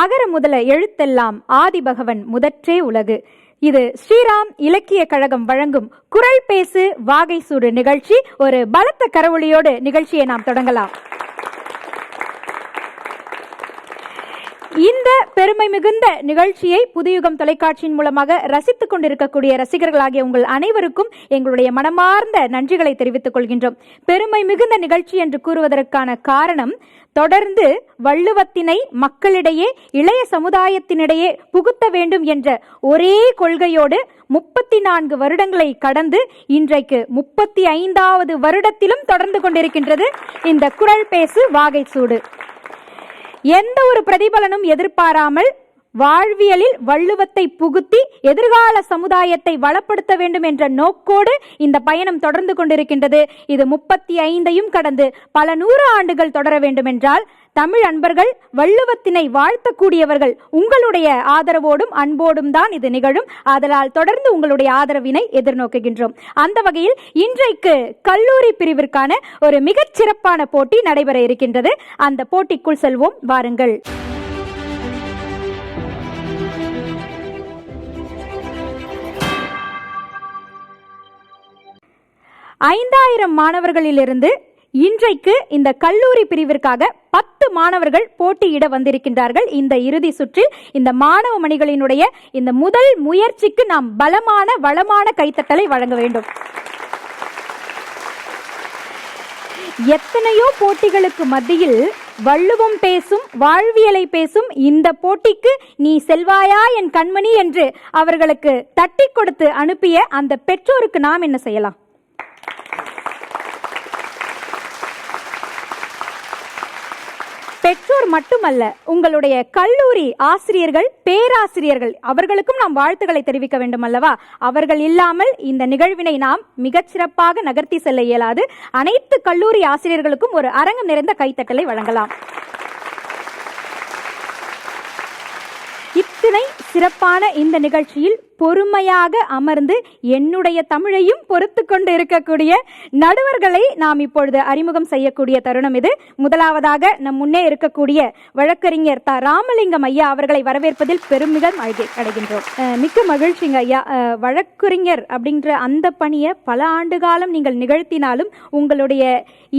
அகர முதல எழுத்தெல்லாம் ஆதிபகவன் முதற்றே உலகு. இது ஸ்ரீராம் இலக்கிய கழகம் வழங்கும் குரல் பேசு வாகை சூடு நிகழ்ச்சி. ஒரு பலத்த கரவொலியோடு நிகழ்ச்சியை நாம் தொடங்கலாம். இந்த பெருமை மிகுந்த நிகழ்ச்சியை புதுயுகம் தொலைக்காட்சியின் மூலமாக ரசித்துக் கொண்டிருக்கக்கூடிய ரசிகர்களாகிய உங்கள் அனைவருக்கும் எங்களுடைய மனமார்ந்த நன்றிகளை தெரிவித்துக் கொள்கின்றோம். பெருமை மிகுந்த நிகழ்ச்சி என்று கூறுவதற்கான காரணம் தொடர்ந்து வள்ளுவத்தினை மக்களிடையே இளைய சமுதாயத்தினிடையே புகுத்த வேண்டும் என்ற ஒரே கொள்கையோடு முப்பத்தி நான்கு வருடங்களை கடந்து இன்றைக்கு முப்பத்தி ஐந்தாவது வருடத்திலும் தொடர்ந்து கொண்டிருக்கின்றது. இந்த குரல் பேசு வாகை சூடு. எந்த ஒரு பிரதிபலனும் எதிர்பாராமல் வாழ்வியலில் வள்ளுவத்தை புகுத்தி எதிர்கால சமுதாயத்தை வளப்படுத்த வேண்டும் என்ற நோக்கோடு இந்த பயணம் தொடர்ந்து கொண்டிருக்கின்றது. இது முப்பத்தி ஐந்தையும் கடந்து பல நூறு ஆண்டுகள் தொடர வேண்டுமென்றால் தமிழ் அன்பர்கள் வள்ளுவத்தினை வாழ்த்தக்கூடியவர்கள் உங்களுடைய ஆதரவோடும் அன்போடும் தான் இது நிகழும். அதனால் தொடர்ந்து உங்களுடைய ஆதரவினை எதிர்நோக்குகின்றோம். அந்த வகையில் இன்றைக்கு கல்லூரி பிரிவிற்கான ஒரு மிகச் சிறப்பான போட்டி நடைபெற இருக்கின்றது. அந்த போட்டிக்குள் செல்வோம். வாருங்கள். ஐந்தாயிரம் மாணவர்களிலிருந்து இன்றைக்கு இந்த கல்லூரி பிரிவிற்காக பத்து மாணவர்கள் போட்டியிட வந்திருக்கின்றார்கள். இந்த இறுதி சுற்றில் இந்த மாணவ மணிகளினுடைய இந்த முதல் முயற்சிக்கு நாம் பலமான வளமான கைத்தட்டலை வழங்க வேண்டும். எத்தனையோ போட்டிகளுக்கு மத்தியில் வள்ளுவம் பேசும் வாழ்வியலை பேசும் இந்த போட்டிக்கு நீ செல்வாயா என் கண்மணி என்று அவர்களுக்கு தட்டி கொடுத்து அனுப்பிய அந்த பெற்றோருக்கு நாம் என்ன செய்யலாம்? பெற்றோர் மட்டுமல்ல உங்களுடைய கல்லூரி ஆசிரியர்கள் பேராசிரியர்கள் அவர்களுக்கும் நாம் வாழ்த்துக்களை தெரிவிக்க வேண்டும் அல்லவா அவர்கள் இல்லாமல் இந்த நிகழ்வினை நாம் மிகச்சிறப்பாக நகர்த்தி செல்ல இயலாது. அனைத்து கல்லூரி ஆசிரியர்களுக்கும் ஒரு அரங்கம் நிறைந்த கைத்தட்டலை வழங்கலாம். இத்தனை சிறப்பான இந்த நிகழ்ச்சியில் பொறுமையாக அமர்ந்து என்னுடைய தமிழையும் பொறுத்து கொண்டு இருக்கக்கூடிய நடுவர்களை நாம் இப்பொழுது அறிமுகம் செய்யக்கூடிய தருணம் இது. முதலாவதாக நம் முன்னே இருக்கக்கூடிய வழக்கறிஞர் த ராமலிங்கம் ஐயா அவர்களை வரவேற்பதில் பெருமிதம் அடைகின்றோம். மிக்க மகிழ்ச்சிங்க ஐயா. வழக்கறிஞர் அப்படின்ற அந்த பணியை பல ஆண்டு காலம் நீங்கள் நிகழ்த்தினாலும் உங்களுடைய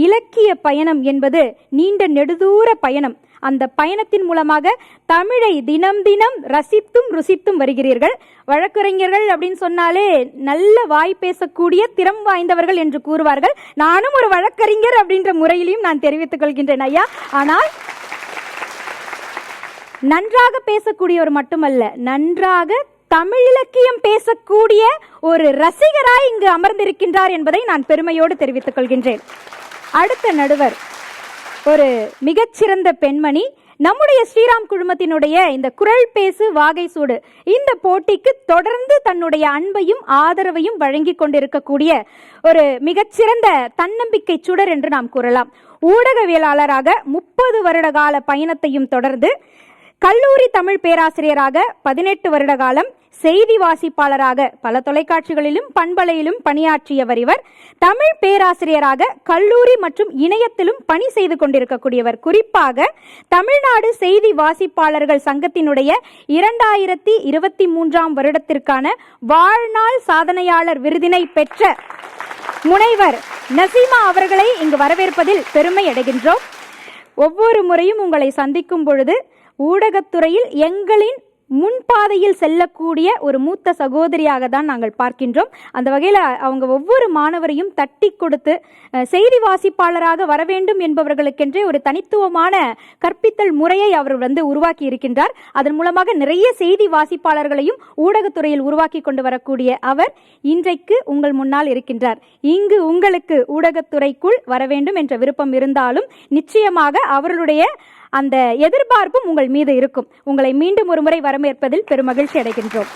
இலக்கிய பயணம் என்பது நீண்ட நெடுதூர பயணம். அந்த பயணத்தின் மூலமாக தமிழை தினம் தினம் ரசித்தும் ருசித்தும் வருகிறீர்கள். வழக்கறிஞர்கள் அப்படின்னு சொன்னாலே நல்ல வாய் பேசக்கூடிய திறம் வாய்ந்தவர்கள் என்று கூறுவார்கள். நானும் ஒரு வழக்கறிஞர் அப்படின்ற முறையிலையும் நான் தெரிவித்துக் கொள்கின்றேன் ஐயா. ஆனால் நன்றாக பேசக்கூடியவர் மட்டுமல்ல நன்றாக தமிழ் இலக்கியம் பேசக்கூடிய ஒரு ரசிகராய் இங்கு அமர்ந்திருக்கின்றார் என்பதை நான் பெருமையோடு தெரிவித்துக் கொள்கின்றேன். அடுத்த நடுவர். ஒரு மிகச்சிறந்த பெண்மணி. நம்முடைய ஸ்ரீராம் குழுமத்தினுடைய இந்த குரல் பேசு வாகை சூடு இந்த போட்டிக்கு தொடர்ந்து தன்னுடைய அன்பையும் ஆதரவையும் வழங்கி கொண்டிருக்கக்கூடிய ஒரு மிகச்சிறந்த தன்னம்பிக்கை சுடர் என்று நாம் கூறலாம். ஊடகவியலாளராக முப்பது வருட கால பயணத்தையும் தொடர்ந்து கல்லூரி தமிழ் பேராசிரியராக பதினெட்டு வருட காலம் செய்தி வாசிப்பாளராக பல தொலைக்காட்சிகளிலும் பண்பலையிலும் பணியாற்றியவர் இவர். தமிழ் பேராசிரியராக கல்லூரி மற்றும் இணையத்திலும் பணி செய்து கொண்டிருக்கக்கூடியவர். குறிப்பாக தமிழ்நாடு செய்தி வாசிப்பாளர்கள் சங்கத்தினுடைய இரண்டாயிரத்தி இருபத்தி மூன்றாம் வருடத்திற்கான வாழ்நாள் சாதனையாளர் விருதினை பெற்ற முனைவர் நசீமா அவர்களை இங்கு வரவேற்பதில் பெருமை அடைகின்றோம். ஒவ்வொரு முறையும் உங்களை சந்திக்கும் பொழுது ஊடகத்துறையில் எங்களின் முன்பாதையில் செல்லக்கூடிய ஒரு மூத்த சகோதரியாக தான் நாங்கள் பார்க்கின்றோம். அந்த வகையில் அவங்க ஒவ்வொரு மாணவரையும் தட்டி கொடுத்து செய்தி வாசிப்பாளராக வர வேண்டும் என்பவர்களுக்கென்றே ஒரு தனித்துவமான கற்பித்தல் முறையை அவர் வந்து உருவாக்கி இருக்கின்றார். அதன் மூலமாக நிறைய செய்தி வாசிப்பாளர்களையும் ஊடகத்துறையில் உருவாக்கி கொண்டு வரக்கூடிய அவர் இன்றைக்கு உங்கள் முன்னால் இருக்கின்றார். இங்கு உங்களுக்கு ஊடகத்துறைக்குள் வர வேண்டும் என்ற விருப்பம் இருந்தாலும் நிச்சயமாக அவர்களுடைய அந்த எதிர்பார்ப்பும் உங்கள் மீது இருக்கும். உங்களை மீண்டும் ஒரு முறை வரவேற்பதில் பெருமகிழ்ச்சி அடைகின்றோம்.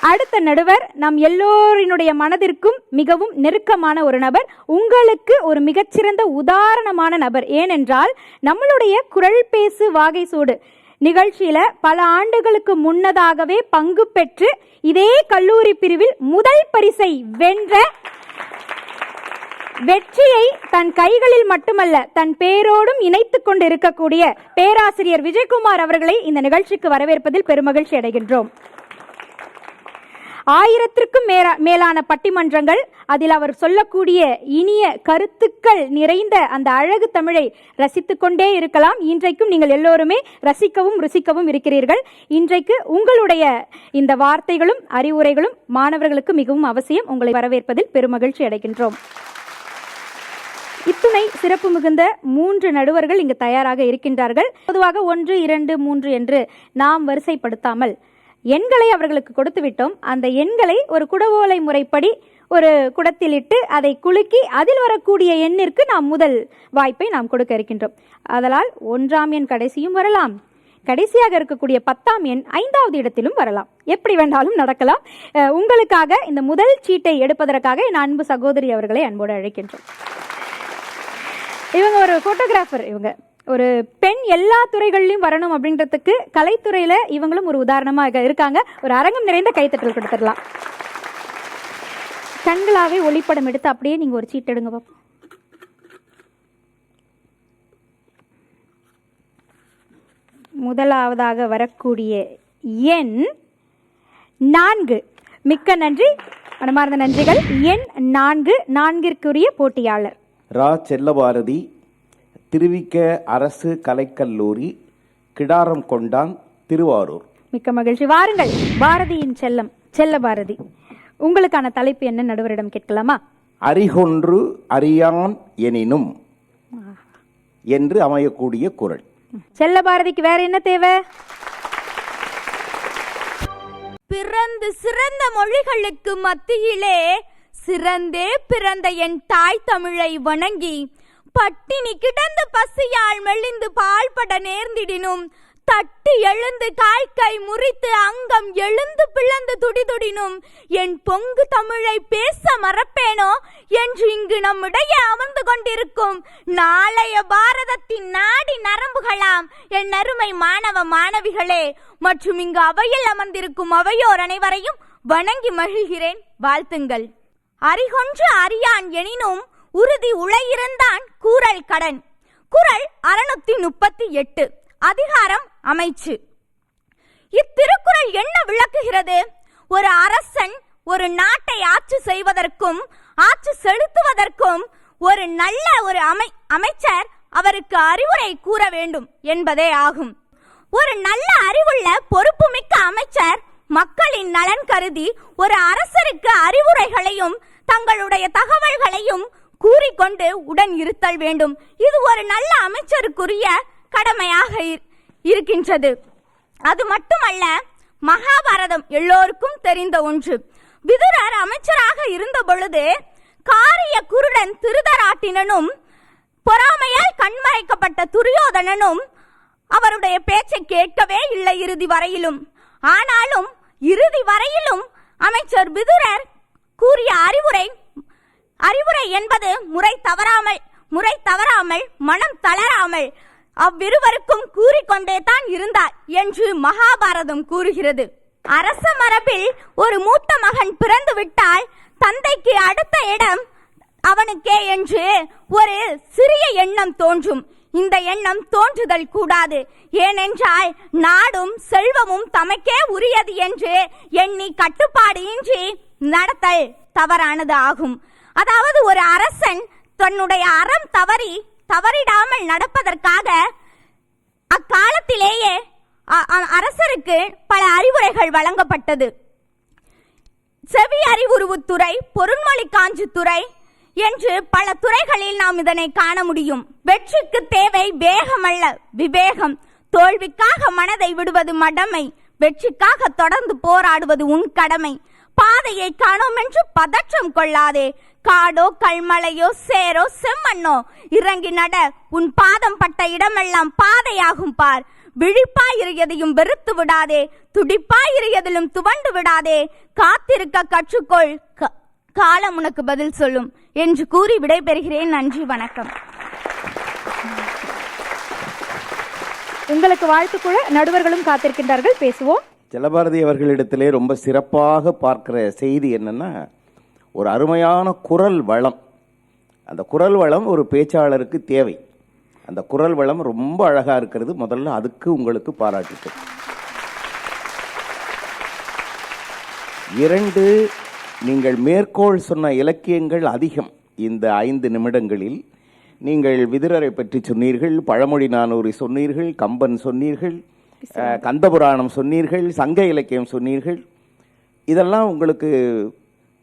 அடுத்த நடுவர் நம் எல்லோரினுடைய மனதிற்கும் மிகவும் நெருக்கமான ஒரு நபர் உங்களுக்கு ஒரு மிகச்சிறந்த உதாரணமான நபர். ஏனென்றால் நம்மளுடைய குரல் பேசு வாகை சூடு நிகழ்ச்சியில பல ஆண்டுகளுக்கு முன்னதாகவே பங்கு பெற்று இதே கல்லூரி பிரிவில் முதல் பரிசை வென்ற வெற்றியை தன் கைகளில் மட்டுமல்ல தன் பேரோடும் இணைத்துக் கொண்டு இருக்கக்கூடிய பேராசிரியர் விஜயகுமார் அவர்களை இந்த நிகழ்ச்சிக்கு வரவேற்பதில் பெருமகிழ்ச்சி அடைகின்றோம். ஆயிரத்திற்கும் மேலா மேலான பட்டிமன்றங்கள் அதில் அவர் சொல்லக்கூடிய இனிய கருத்துக்கள் நிறைந்த அந்த அழகு தமிழை ரசித்துக் கொண்டே இருக்கலாம். இன்றைக்கும் நீங்கள் எல்லோருமே ரசிக்கவும் ருசிக்கவும் இருக்கிறீர்கள். இன்றைக்கு உங்களுடைய இந்த வார்த்தைகளும் அறிவுரைகளும் மாணவர்களுக்கு மிகவும் அவசியம். உங்களை வரவேற்பதில் பெருமகிழ்ச்சி அடைகின்றோம். இத்துணை சிறப்பு மிகுந்த மூன்று நடுவர்கள் இங்கு தயாராக இருக்கின்றார்கள். பொதுவாக ஒன்று இரண்டு மூன்று என்று நாம் வரிசைப்படுத்தாமல் எண்களை அவர்களுக்கு கொடுத்து விட்டோம். அந்த எண்களை ஒரு குடவோலை முறைப்படி ஒரு குடத்திலிட்டு அதை குலுக்கி அதில் வரக்கூடிய எண்ணிற்கு நாம் முதல் வாய்ப்பை நாம் கொடுக்க இருக்கின்றோம். அதனால் ஒன்றாம் எண் கடைசியும் வரலாம். கடைசியாக இருக்கக்கூடிய பத்தாம் எண் ஐந்தாவது இடத்திலும் வரலாம். எப்படி வேண்டாலும் நடக்கலாம். உங்களுக்காக இந்த முதல் சீட்டை எடுப்பதற்காக என் அன்பு சகோதரி அவர்களை அன்போடு அழைக்கின்றோம். இவங்க ஒரு ஃபோட்டோகிராஃபர் இவங்க. ஒரு பெண் எல்லா துறைகள்லையும் வரணும் அப்படின்றதுக்கு கலைத்துறையில இவங்களும் ஒரு உதாரணமாக இருக்காங்க. ஒரு அரங்கம் நிறைந்த கைத்தட்டல் கொடுத்துடலாம். கண்களாவே ஒளிப்படம் எடுத்து அப்படியே நீங்க ஒரு சீட் எடுங்க பாப்போம். முதலாவதாக வரக்கூடிய எண் நான்கு. மிக்க நன்றி. மனமார்ந்த நன்றிகள். எண் நான்கு நான்கிற்குரிய போட்டியாளர். ரா செல்லபாரதி திருவிக்க அரசு கலைக்கல்லூரி கிடாரம் கொண்டான் திருவாரூர். மிக்க மகிழ்ச்சி. வாருங்கள் பாரதியின் செல்லம் செல்ல பாரதி உங்களுக்கான தலைப்பு என்ன? நடுவரிடம் கேட்கலாமா? அறிகொன்று அறியான் எனினும் என்று அமையக்கூடிய குரல். செல்ல பாரதிக்கு வேற என்ன தேவை? பிறந்து சிறந்த மொழிகளுக்கு மத்தியிலே சிறந்தே பிறந்த என் தாய் தமிழை வணங்கி பட்டினி கிடந்த பசியால் மெலிந்து பால்பட நேர்ந்திடினும் தட்டி எழுந்து காய்கை முறித்து அங்கம் எழுந்து பிளந்து துடிதுடினும் என் பொங்கு தமிழை பேச மறப்பேனோ என்று இங்கு நம்மிடையே அமர்ந்து கொண்டிருக்கும் நாளைய பாரதத்தின் நாடி நரம்புகளாம் என் அருமை மாணவ மாணவிகளே மற்றும் இங்கு அவையில் அமர்ந்திருக்கும் அவையோர் அனைவரையும் வணங்கி மகிழ்கிறேன். வாழ்த்துங்கள். அறிகொன்று அறியான் எனினும் உறுதி உழையிருந்தான் கூறல் கடன். குறள் அறுநூத்தி முப்பத்தி எட்டு. அதிகாரம் அமைச்சு. இத்திருக்குறள் என்ன விளக்குகிறது? ஒரு அரசன் ஒரு நாட்டை ஆட்சி செய்வதற்கும் ஆட்சி செலுத்துவதற்கும் ஒரு நல்ல ஒரு அமை அமைச்சர் அவருக்கு அறிவுரை கூற வேண்டும் என்பதே ஆகும். ஒரு நல்ல அறிவுள்ள பொறுப்புமிக்க அமைச்சர் மக்களின் நலன் கருதி ஒரு அரசருக்கு அறிவுரைகளையும் தங்களுடைய தகவல்களையும் கூறிக்கொண்டு உடன் இருத்தல் வேண்டும். இது ஒரு நல்ல அமைச்சருக்குரிய கடமையாக இரு- இருக்கின்றது. அது மட்டுமல்ல மகாபாரதம் எல்லோருக்கும் தெரிந்த ஒன்று. விதுரர் அமைச்சராக இருந்த பொழுது காரிய குருடன் திருதராட்டினனும் பொறாமையால் கண்மறைக்கப்பட்ட துரியோதனனும் அவருடைய பேச்சை கேட்கவே இல்லை இறுதி வரையிலும். ஆனாலும் இறுதி வரையிலும் அமைச்சர் விதுரர் கூறிய அறிவுரை அறிவுரை என்பது முறை தவறாமல் முறை தவறாமல் மனம் தளராமல் அவ்விருவருக்கும் கூறிக்கொண்டே தான் இருந்தார் என்று மகாபாரதம் கூறுகிறது. அரச மரபில் ஒரு மூத்த மகன் பிறந்து விட்டால் தந்தைக்கு அடுத்த இடம் அவனுக்கே என்று ஒரு சிறிய எண்ணம் தோன்றும். இந்த எண்ணம் தோன்றுதல் கூடாது. ஏனென்றால் நாடும் செல்வமும் தமக்கே உரியது என்று எண்ணி கட்டுப்பாடு இன்றி நடத்தல் தவறானது ஆகும். அதாவது ஒரு அரசன் தன்னுடைய அறம் தவறி தவறிடாமல் நடப்பதற்காக அக்காலத்திலேயே அ- அரசருக்கு பல அறிவுரைகள் வழங்கப்பட்டது. செவி அறிவுருவுத்துறை பொருண்மொழி காஞ்சித்துறை என்று பல துறைகளில் நாம் இதனை காண முடியும். வெற்றிக்கு தேவை வேகமல்ல விவேகம். தோல்விக்காக மனதை விடுவது மடமை. வெற்றிக்காக தொடர்ந்து போராடுவது உன் கடமை. பாதையை காணோம் என்று பதற்றம் கொள்ளாதே. காடோ கல்மலையோ சேரோ செம்மண்ணோ இறங்கி நட. உன் பாதம் பட்ட இடமெல்லாம் பாதையாகும் பார். விழிப்பாயிரு எதையும் வெறுத்து விடாதே. துடிப்பாயிரு எதிலும் துவண்டு விடாதே. காத்திருக்க கற்றுக்கொள் காலம் உனக்கு பதில் சொல்லும் என்று கூறி விடைபெறுகிறேன். நன்றி வணக்கம். உங்களுக்கு வாழ்த்துக்குழ நடுவர்களும் காத்திருக்கின்றார்கள். பேசுவோம். ஜலபாரதி அவர்களிடத்திலே ரொம்ப சிறப்பாக பார்க்கிற செய்தி என்னன்னா ஒரு அருமையான குரல் வளம். அந்த குரல் வளம் ஒரு பேச்சாளருக்கு தேவை. அந்த குரல் வளம் ரொம்ப அழகா இருக்கிறது. முதல்ல அதுக்கு உங்களுக்கு பாராட்டுக்கள். இரண்டு நீங்கள் மேற்கோள் சொன்ன இலக்கியங்கள் அதிகம். இந்த ஐந்து நிமிடங்களில் நீங்கள் விதிரரை பற்றி சொன்னீர்கள் பழமொழி நானூறு சொன்னீர்கள் கம்பன் சொன்னீர்கள் கந்தபுராணம் சொன்னீர்கள் சங்க இலக்கியம் சொன்னீர்கள். இதெல்லாம் உங்களுக்கு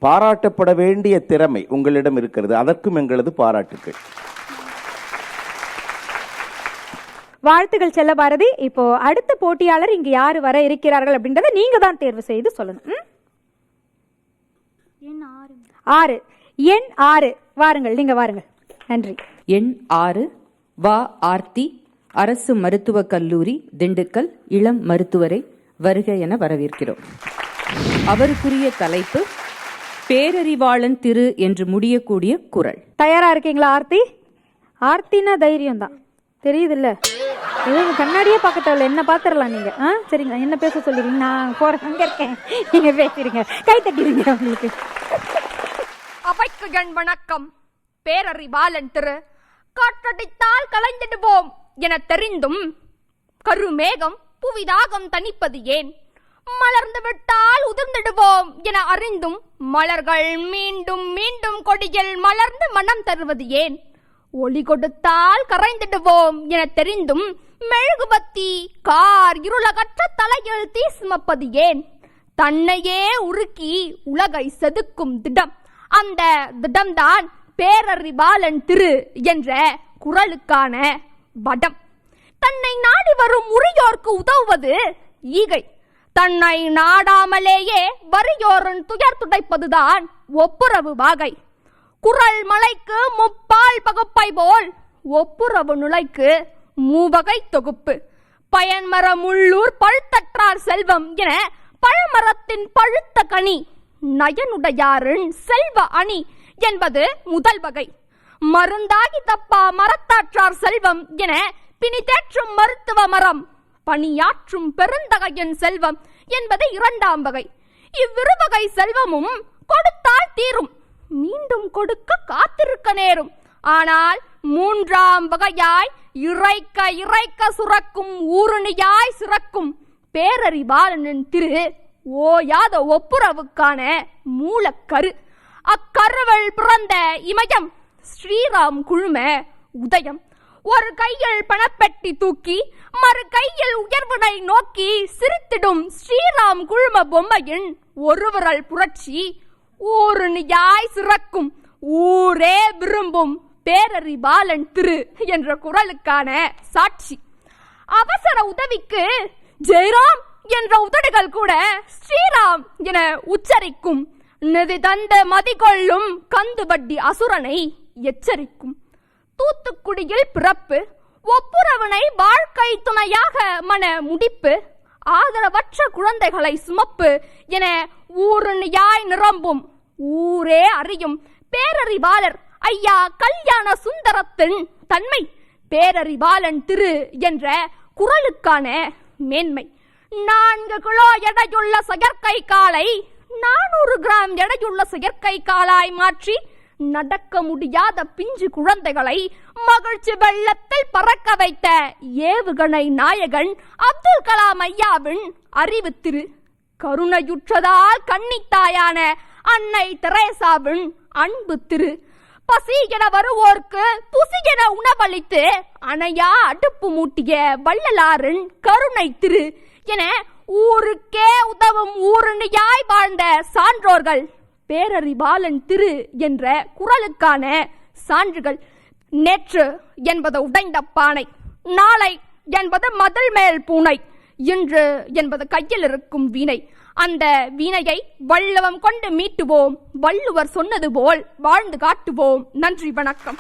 பாராட்டப்பட வேண்டிய திறமை உங்களிடம் இருக்கிறது. அதற்கும் எங்களது பாராட்டுக்கள். வாழ்த்துகள் செல்ல பாரதி இப்போ அடுத்த போட்டியாளர் இங்கு யார் வர இருக்கிறார்கள் அப்படின்றத நீங்க தான் தேர்வு செய்து சொல்லணும். ஆறு. எண் ஆறு. வாருங்கள் நீங்க வாருங்கள். நன்றி. எண் ஆறு. வா. ஆர்த்தி. அரசு மருத்துவக் கல்லூரி திண்டுக்கல் இளம் மருத்துவரை வருக என வரவேற்கிறோம். அவருக்குரிய தலைப்பு பேரறிவாளன் திரு என்று முடியக்கூடிய குரல். தயாரா இருக்கீங்களா ஆர்த்தி? ஆர்த்தினா தைரியம் தான் தெரியுதுல்ல எதுவும் கண்ணாடியே பார்க்க தேவையில்ல என்ன பாத்துரலாம் நீங்க. ஆ? சரிங்க என்ன பேச சொல்லிடுங்க நான் போறேன் அங்க இருக்கேன். நீங்க பேசுறீங்க கை தட்டிடுங்க உங்களுக்கு. அவைக்கு என் வணக்கம். பேரறிவாளன் திரு காற்றடித்தால் கலைந்திடுவோம் என தெரிந்தும் கருமேகம் புவிதாகம் தணிப்பது ஏன்? மலர்ந்து விட்டால் உதிர்ந்திடுவோம் என அறிந்தும் மலர்கள் மீண்டும் மீண்டும் கொடியில் மலர்ந்து மனம் தருவது ஏன்? ஒளி கொடுத்தால் கரைந்திடுவோம் என தெரிந்தும் மெழுகுபத்தி கார் இருளகற்ற தலையில் தீ சுமப்பது ஏன்? தன்னையே உருக்கி உலகை செதுக்கும் திடம் அந்த திடம்தான் பேரறிவாளன் திரு என்ற குரலுக்கான வடம். தன்னை நாடி வரும் உரியோர்க்கு உதவுவது ஈகை. தன்னை நாடாமலேயே வறியோரின் துயர் துடைப்பதுதான் ஒப்புரவு வாகை. குரல் மலைக்கு முப்பால் பகுப்பை போல் ஒப்புரவு நுழைக்கு மூவகை தொகுப்பு. பயன்மரம் உள்ளூர் பழுத்தற்றார் செல்வம் என பழமரத்தின் பழுத்த கனி நயனுடையாரின் செல்வ அணி என்பது முதல் வகை. மருந்தாகி தப்பா மரத்தாற்றார் செல்வம் என பிணி தேற்றும் மருத்துவ மரம் பணியாற்றும் பெருந்தகையின் செல்வம் என்பது இரண்டாம் வகை. இவ்விரு வகை செல்வமும் கொடுத்தால் தீரும் மீண்டும் கொடுக்க காத்திருக்க நேரும். ஆனால் மூன்றாம் வகையாய் இறைக்க இறைக்க சுரக்கும் ஊருணியாய் சுரக்கும் பேரறிவாளனின் திரு ஓயாத ஒப்புரவுக்கான மூலக்கரு. அக்கருவள் பிறந்த இமயம் ஸ்ரீராம் குழும உதயம். ஒரு கையில் பணப்பெட்டி தூக்கி மறு கையில் உயர்வினை நோக்கி சிரித்திடும் ஸ்ரீராம் குழும பொம்மையின் ஒரு புரட்சி. புரட்சி ஊருணியாய் சிறக்கும் ஊரே விரும்பும் பேரறிவாளன் திரு என்ற குரலுக்கான சாட்சி. அவசர உதவிக்கு ஜெயராம் என்ற உதடுகள் கூட ஸ்ரீராம் என உச்சரிக்கும். நிதி தந்த மதிகொள்ளும் கந்து வட்டி அசுரனை எச்சரிக்கும். தூத்துக்குடியில் பிறப்பு ஒப்புரவனை வாழ்க்கை துணையாக மன முடிப்பு ஆதரவற்ற குழந்தைகளை சுமப்பு என ஊருன் யாய் நிரம்பும். ஊரே அறியும் பேரறிவாளர் ஐயா கல்யாண சுந்தரத்தின் தன்மை. பேரறிவாளன் திரு என்ற குரலுக்கான மேன்மை. நான்கு கிலோ எடையுள்ள செயற்கை காலை நானூறு கிராம் எடையுள்ள செயற்கை காலாய் மாற்றி நடக்க முடியாத பிஞ்சு குழந்தைகளை மகிழ்ச்சி வெள்ளத்தில் பறக்க வைத்த ஏவுகணை நாயகன் அப்துல் கலாம் ஐயாவின் அறிவு திரு கருணையுற்றதால் கன்னித்தாயான அன்னை தெரேசாவின் அன்பு திரு. பசி என வருவோர்க்கு புசி என உணவளித்து அணையா அடுப்பு மூட்டிய வள்ளலாரின் கருணை திரு. என ஊருக்கே உதவும் ஊருணியாய் வாழ்ந்த சான்றோர்கள். பேரறிவாளன் திரு என்ற குரலுக்கான சான்றுகள் நேற்று என்பது உடைந்த பானை. நாளை என்பது மதில் மேல் பூனை. இன்று என்பது கையில் இருக்கும் வீணை. அந்த வீணையை வல்லவம் கொண்டு மீட்டுவோம். வள்ளுவர் சொன்னது போல் வாழ்ந்து காட்டுவோம். நன்றி வணக்கம்.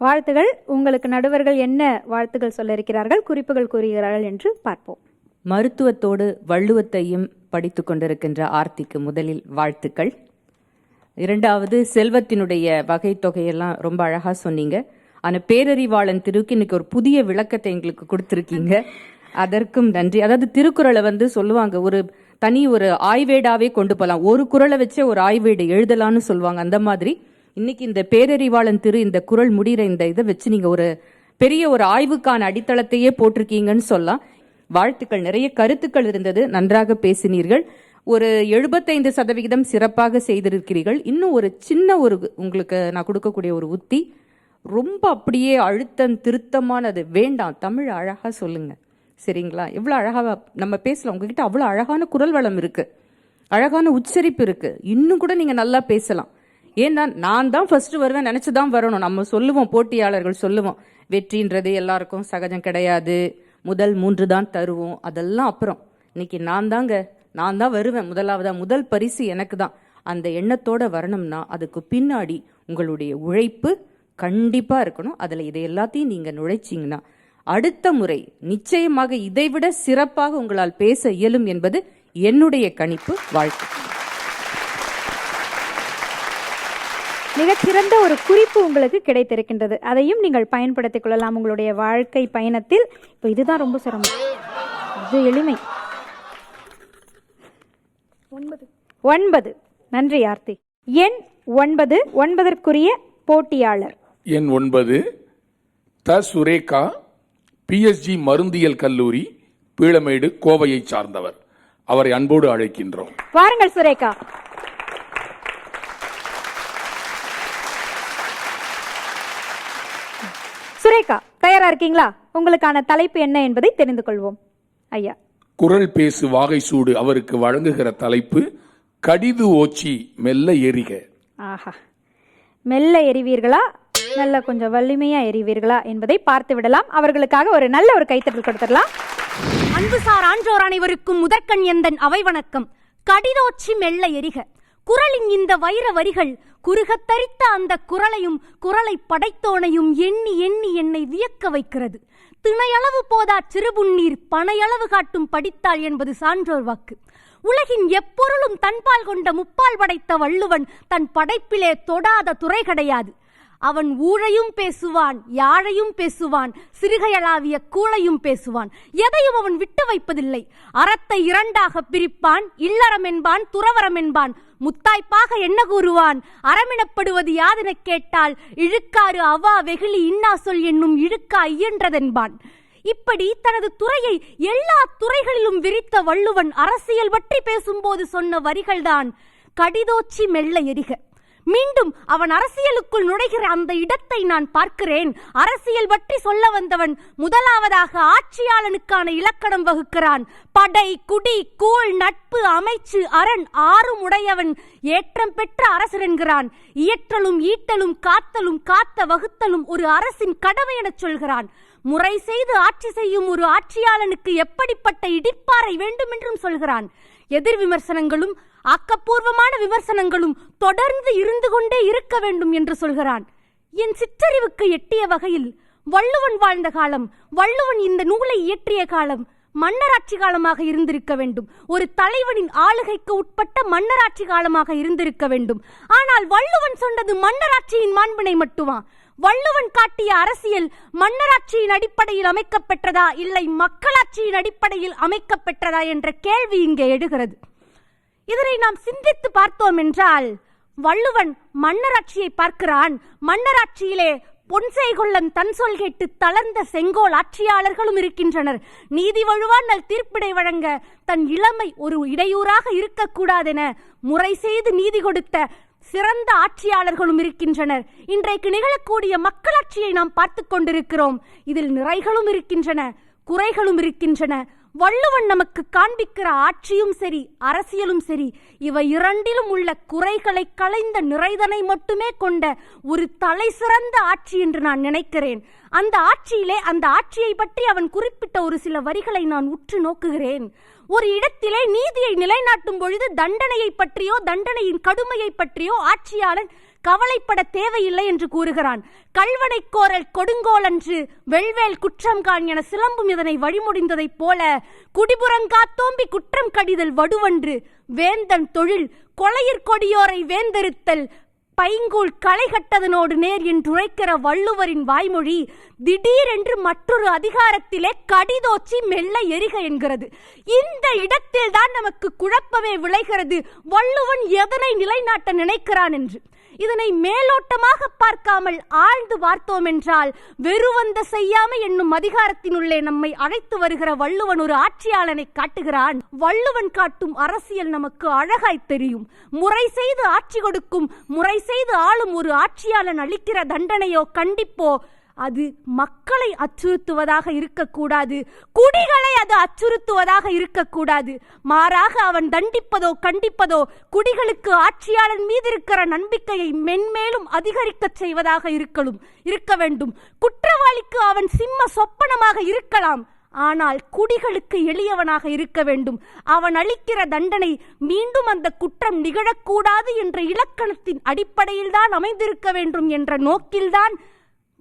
வாழ்த்துகள். உங்களுக்கு நடுவர்கள் என்ன வாழ்த்துகள் சொல்ல இருக்கிறார்கள் குறிப்புகள் கூறுகிறார்கள் என்று பார்ப்போம். மருத்துவத்தோடு வள்ளுவத்தையும் படித்து கொண்டிருக்கின்ற ஆர்த்திக்கு முதலில் வாழ்த்துக்கள். இரண்டாவது செல்வத்தினுடைய வகை தொகையெல்லாம் ரொம்ப அழகா சொன்னீங்க. ஆனா பேரறிவாளன் திருக்கு இன்னைக்கு ஒரு புதிய விளக்கத்தை எங்களுக்கு கொடுத்துருக்கீங்க. அதற்கும் நன்றி. அதாவது திருக்குறளை வந்து சொல்லுவாங்க ஒரு தனி ஒரு ஆய்வேடாவே கொண்டு போகலாம் ஒரு குரலை வச்சே ஒரு ஆய்வேடு எழுதலாம்னு சொல்லுவாங்க அந்த மாதிரி. இன்னைக்கு இந்த பேரறிவாளன் திரு இந்த குரல் முடிகிற இந்த இதை வச்சு நீங்க ஒரு பெரிய ஒரு ஆய்வுக்கான அடித்தளத்தையே போட்டிருக்கீங்கன்னு சொல்லலாம். வாழ்த்துக்கள். நிறைய கருத்துக்கள் இருந்தது. நன்றாக பேசினீர்கள். ஒரு எழுபத்தைந்து சதவிகிதம் சிறப்பாக செய்திருக்கிறீர்கள். இன்னும் ஒரு சின்ன ஒரு உங்களுக்கு நான் கொடுக்கக்கூடிய ஒரு உத்தி. ரொம்ப அப்படியே அழுத்தம் திருத்தமானது. வேண்டாம். தமிழ் அழகா சொல்லுங்க. சரிங்களா? எவ்வளோ அழகாக நம்ம பேசலாம். உங்ககிட்ட அவ்வளோ அழகான குரல் வளம் இருக்கு. அழகான உச்சரிப்பு இருக்கு. இன்னும் கூட நீங்க நல்லா பேசலாம். ஏன்னா நான் தான் ஃபர்ஸ்ட் வருவேன் நினச்சி தான் வரணும். நம்ம சொல்லுவோம் போட்டியாளர்கள் சொல்லுவோம் வெற்றின்றது எல்லாருக்கும் சகஜம் கிடையாது. முதல் மூன்று தான் தருவோம். அதெல்லாம் அப்புறம். இன்னைக்கு நான் தாங்க நான் தான் வருவேன். முதலாவதா முதல் பரிசு எனக்கு தான். அந்த எண்ணத்தோட வரணும்னா அதுக்கு பின்னாடி உங்களுடைய உழைப்பு கண்டிப்பாக இருக்கணும். அதில் இதை எல்லாத்தையும் நீங்கள் நுழைச்சிங்கன்னா அடுத்த முறை நிச்சயமாக இதைவிட சிறப்பாக உங்களால் பேச இயலும் என்பது என்னுடைய கணிப்பு வாழ்க்கை. மிகச்சிறந்த ஒரு குறிப்பு உங்களுக்கு கிடைத்திருக்கின்றது. அதையும் நீங்கள் பயன்படுத்திக் கொள்ளலாம் உங்களுடைய வாழ்க்கை பயணத்தில். இப்போ இதுதான் ரொம்ப சிரமம். இது எளிமை. ஒன்பது. நன்றி ஆர்த்தி. எண் ஒன்பது ஒன்பதற்குரிய போட்டியாளர். எண் ஒன்பது த சுரேகா பிஎஸ்ஜி மருந்தியல் கல்லூரி பீளமேடு கோவையைச் சார்ந்தவர். அவரை அன்போடு அழைக்கின்றோம். வாருங்கள் சுரேகா. சுரேகா தயாரா இருக்கீங்களா? உங்களுக்கான தலைப்பு என்ன என்பதை தெரிந்து கொள்வோம். ஐயா. குரல் பேசு வாகை சூடு அவருக்கு வழங்குகிற தலைப்பு கடிது ஓச்சி மெல்ல எரிக. ஆஹா. மெல்ல எறிவீர்களா நல்ல கொஞ்சம் வலிமையா எறிவீர்களா என்பதை பார்த்து விடலாம். அவர்களுக்காக ஒரு நல்ல ஒரு கைத்தட்டல் கொடுத்துடலாம். அன்புசார் ஆன்றோர் அனைவருக்கும் முதற்கண் எந்தன் அவை வணக்கம் கடிதோச்சி மெல்ல எரிக. குரலின் இந்த வைர வரிகள் குறுகத்தரித்த அந்த குரலையும் குரலை படைத்தோனையும் எண்ணி எண்ணி என்னை வியக்க வைக்கிறது. திணையளவு போதா சிறுபுண்ணீர் பனையளவு காட்டும் படித்தாள் என்பது சான்றோர் வாக்கு. உலகின் எப்பொருளும் தன்பால் கொண்ட முப்பால் படைத்த வள்ளுவன் தன் படைப்பிலே தொடாத துறை கிடையாது. அவன் ஊழையும் பேசுவான் யாழையும் பேசுவான் சிறுகையளாவிய கூழையும் பேசுவான். எதையும் அவன் விட்டு வைப்பதில்லை. அறத்தை இரண்டாக பிரிப்பான் இல்லறம் என்பான் துறவரம் என்பான். முத்தாய்ப்பாக என்ன கூறுவான்? அறமினப்படுவது யாதெனக் கேட்டால் இழுக்காறு அவா வெகுளி இன்னா சொல் என்னும் இழுக்கா இயன்றதென்பான். இப்படி தனது துறையை எல்லா துறைகளிலும் விரித்த வள்ளுவன் அரசியல் பற்றி பேசும்போது சொன்ன வரிகள்தான் கடிதோச்சி மெல்ல எரிக. மீண்டும் அவன் அரசியலுக்குள் நுழைகிற அந்த இடத்தை நான் பார்க்கிறேன். அரசியல் பற்றி சொல்ல வந்தவன் முதலாவதாக ஆட்சியாளனுக்கான இலக்கணம் வகுக்கிறான். படை குடி கூழ் நட்பு அமைச்சு அரண் ஆறும் உடையவன் ஏற்றம் பெற்ற அரசர் என்கிறான். இயற்றலும் ஈட்டலும் காத்தலும் காத்த வகுத்தலும் ஒரு அரசின் கடமை எனச் சொல்கிறான். முறை செய்து ஆட்சி செய்யும் ஒரு ஆட்சியாளனுக்கு எப்படிப்பட்ட இடிப்பாறை வேண்டும் என்றும் சொல்கிறான். எதிர் விமர்சனங்களும் ஆக்கப்பூர்வமான விமர்சனங்களும் தொடர்ந்து இருந்து கொண்டே இருக்க வேண்டும் என்று சொல்கிறான். என் சிற்றறிவுக்கு எட்டிய வகையில் வள்ளுவன் வாழ்ந்த காலம் வள்ளுவன் இந்த நூலை இயற்றிய காலம் மன்னராட்சி காலமாக இருந்திருக்க வேண்டும். ஒரு தலைவனின் ஆளுகைக்கு உட்பட்ட மன்னராட்சி காலமாக இருந்திருக்க வேண்டும். ஆனால் வள்ளுவன் சொன்னது மன்னராட்சியின் மாண்பினை மட்டுமா? வள்ளுவன் காட்டிய அரசியல் மன்னராட்சியின் அடிப்படையில் அமைக்கப்பெற்றதா? இல்லை மக்களாட்சியின் அடிப்படையில் அமைக்கப்பெற்றதா? என்ற கேள்வி இங்கே எழுகிறது. இதனை நாம் சிந்தித்து பார்த்தோம் என்றால் வள்ளுவன் மன்னராட்சியை பார்க்கிறான். மன்னராட்சியிலே பொன்செய்கொள்ளன் தன் சொல் கேட்டு தளர்ந்த செங்கோல் ஆட்சியாளர்களும் இருக்கின்றனர். நீதி வழுவான் நல் தீர்ப்பிடை வழங்க தன் இளமை ஒரு இடையூறாக இருக்கக்கூடாதென முறை செய்து நீதி கொடுத்த சிறந்த ஆட்சியாளர்களும் இருக்கின்றனர். இன்றைக்கு நிகழக்கூடிய மக்களாட்சியை நாம் பார்த்து கொண்டிருக்கிறோம். இதில் நிறைகளும் இருக்கின்றன குறைகளும் இருக்கின்றன. வள்ளுவன் நமக்கு காண்பிக்கிற ஆட்சியும் சரி அரசியலும் சரி இவை இரண்டிலும் உள்ள குறைகளை களைந்த நிறைதனை மட்டுமே கொண்ட ஒரு தலை சிறந்த ஆட்சி என்று நான் நினைக்கிறேன். அந்த ஆட்சியிலே அந்த ஆட்சியை பற்றி அவன் குறிப்பிட்ட ஒரு சில வரிகளை நான் உற்று நோக்குகிறேன். ஒரு இடத்திலே நீதியை நிலைநாட்டும் பொழுது தண்டனையை பற்றியோ தண்டனையின் கடுமையை பற்றியோ ஆட்சியாளன் கவலைப்பட தேவையில்லை என்று கூறுகிறான். கல்வனை கோரல் கொடுங்கோலன்று வெள்வேல் குற்றம் காண் என சிலம்பும் இதனை வழிமுடிந்ததைப் போல குடிபுறங்காத்தோம்பி குற்றம் கடிதல் வடுவன்று வேந்தன் தொழில் கொலையிற் கொடியோரை வேந்தெருத்தல் பைங்கூழ் களை கட்டதனோடு நேர் என்றுரைக்கிற வள்ளுவரின் வாய்மொழி திடீரென்று மற்றொரு அதிகாரத்திலே கடிதோச்சி மெல்ல எரிக என்கிறது. இந்த இடத்தில் தான் நமக்கு குழப்பமே விளைகிறது. வள்ளுவன் எதனை நிலைநாட்ட நினைக்கிறான் என்று. இதனை மேலோட்டமாக பார்க்காமல் ஆழ்ந்து பார்த்தோம் என்றால் வெறுவந்த செய்யாமை என்னும் அதிகாரத்தினுள்ளே நம்மை அழைத்து வருகிற வள்ளுவன் ஒரு ஆட்சியாளனை காட்டுகிறான். வள்ளுவன் காட்டும் அரசியல் நமக்கு அழகாய் தெரியும். முறை செய்து ஆட்சி கொடுக்கும் முறை செய்து ஆளும் ஒரு ஆட்சியாளன் அளிக்கிற தண்டனையோ கண்டிப்போ அது மக்களை அச்சுறுத்துவதாக இருக்கக்கூடாது. குடிகளை அது அச்சுறுத்துவதாக இருக்கக்கூடாது. மாறாக அவன் தண்டிப்பதோ கண்டிப்பதோ குடிகளுக்கு ஆட்சியாளன் மீது இருக்கிற நம்பிக்கையை மென்மேலும் அதிகரிக்கச் செய்வதாக இருக்கலும் இருக்க வேண்டும். குற்றவாளிக்கு அவன் சிம்ம சொப்பனமாக இருக்கலாம். ஆனால் குடிகளுக்கு எளியவனாக இருக்க வேண்டும். அவன் அளிக்கிற தண்டனை மீண்டும் அந்த குற்றம் நிகழக்கூடாது என்ற இலக்கணத்தின் அடிப்படையில்தான் அமைந்திருக்க வேண்டும் என்ற நோக்கில்தான்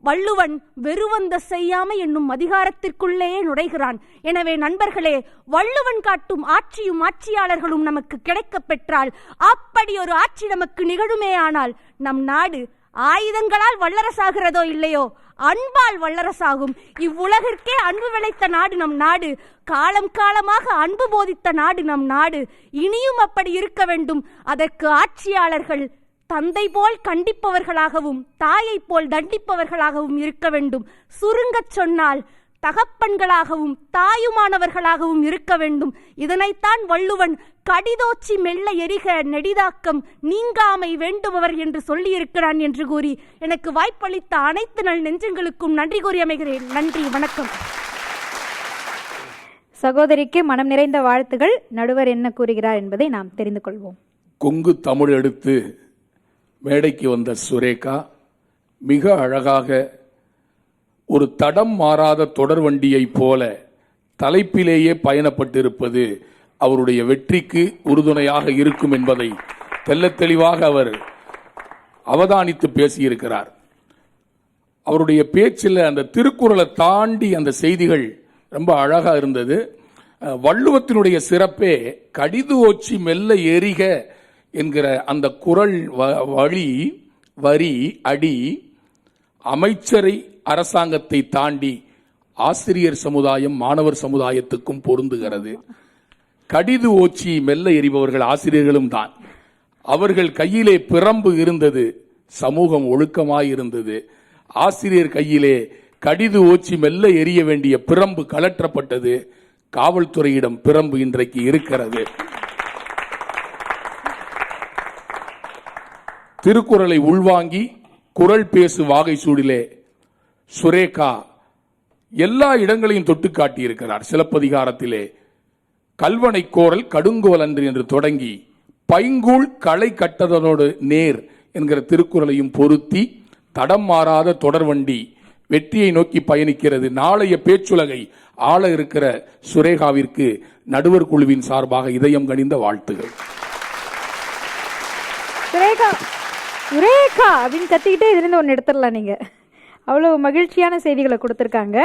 வள்ளுவன் வெறுவந்த செய்யாமை என்னும் அதிகாரத்திற்குள்ளேயே நுழைகிறான். எனவே நண்பர்களே வள்ளுவன் காட்டும் ஆட்சியும் ஆட்சியாளர்களும் நமக்கு கிடைக்கப் பெற்றால் அப்படி ஒரு ஆட்சி நமக்கு நிகழுமேயானால் நம் நாடு ஆயுதங்களால் வல்லரசாகிறதோ இல்லையோ? அன்பால் வல்லரசாகும். இவ்வுலகிற்கே அன்பு விளைத்த நாடு நம் நாடு. காலம் காலமாக அன்பு போதித்த நாடு நம் நாடு. இனியும் அப்படி இருக்க வேண்டும். அதற்கு ஆட்சியாளர்கள் தந்தை போல் கண்டிப்பவர்களாகவும் தாயை போல் தண்டிப்பவர்களாகவும் இருக்க வேண்டும். சுருங்கச் சொன்னால் தகப்பன்களாகவும் தாயுமானவர்களாகவும் இருக்க வேண்டும். இதனைத்தான் வள்ளுவன் கடிதோச்சி மெல்ல எரிக நெடிதாக்கம் நீங்காமை வேண்டுபவர் என்று சொல்லியிருக்கிறான் என்று கூறி எனக்கு வாய்ப்பளித்த அனைத்து நல் நெஞ்சங்களுக்கும் நன்றி கூறி அமைகிறேன். நன்றி வணக்கம். சகோதரிக்கு மனம் நிறைந்த வாழ்த்துகள். நடுவர் என்ன கூறுகிறார் என்பதை நாம் தெரிந்து கொள்வோம். கொங்கு தமிழ் எடுத்து மேடைக்கு வந்த சுரேகா மிக அழகாக ஒரு தடம் மாறாத தொடர் வண்டியைப் போல தலைப்பிலேயே பயணப்பட்டிருப்பது அவருடைய வெற்றிக்கு உறுதுணையாக இருக்கும் என்பதை தெள்ளத்தெளிவாக அவர் அவதானித்து பேசியிருக்கிறார். அவருடைய பேச்சில் அந்த திருக்குறளை தாண்டி அந்த செய்திகள் ரொம்ப அழகாக இருந்தது. வள்ளுவத்தினுடைய சிறப்பே கடிது ஓச்சி மெல்ல எரிக என்கிற அந்த குறள் வ- வழி வரி அடி அமைச்சரை அரசாங்கத்தை தாண்டி ஆசிரியர் சமுதாயம் மாணவர் சமுதாயத்துக்கும் பொருந்துகிறது. கடிது ஓச்சி மெல்ல எறிபவர்கள் ஆசிரியர்களும் தான். அவர்கள் கையிலே பிரம்பு இருந்தது சமூகம் ஒழுக்கமாயிருந்தது. ஆசிரியர் கையிலே கடிது ஓச்சி மெல்ல எரிய வேண்டிய பிரம்பு கலற்றப்பட்டது காவல்துறையிடம் பிரம்பு இன்றைக்கு இருக்கிறது. திருக்குறளை உள்வாங்கி குரல் பேசு வாகை சூடிலே சுரேகா எல்லா இடங்களையும் தொட்டு காட்டியிருக்கிறார். சிலப்பதிகாரத்திலே கல்வனை கோரல் கடுங்குவலன்று அன்று என்று தொடங்கி பைங்கூழ் களை கட்டதனோடு நேர் என்கிற திருக்குறளையும் பொருத்தி தடம் மாறாத தொடர்வண்டி வெற்றியை நோக்கி பயணிக்கிறது. நாளைய பேச்சுலகை ஆள இருக்கிற சுரேகாவிற்கு நடுவர் குழுவின் சார்பாக இதயம் கணிந்த வாழ்த்துகள். சுரேகா சுரேகா அப்படின்னு கத்திக்கிட்டே இதிலிருந்து ஒன்று எடுத்துடலாம் நீங்க. அவ்வளவு மகிழ்ச்சியான செய்திகளை கொடுத்துருக்காங்க.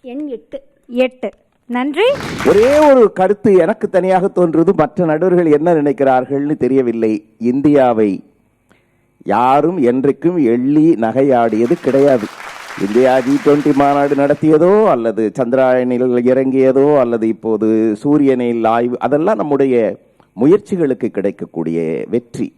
எண் எட்டு. எட்டு. நன்றி. ஒரே ஒரு கருத்து எனக்கு தனியாக தோன்றுவது மற்ற நடுவர்கள் என்ன நினைக்கிறார்கள்னு தெரியவில்லை. இந்தியாவை யாரும் என்றைக்கும் எள்ளி நகையாடியது கிடையாது. இந்தியா ஜி டுவெண்ட்டி மாநாடு நடத்தியதோ அல்லது சந்திராயனில் இறங்கியதோ அல்லது இப்போது சூரியனில் ஆய்வு அதெல்லாம் நம்முடைய முயற்சிகளுக்கு கிடைக்கக்கூடிய வெற்றி.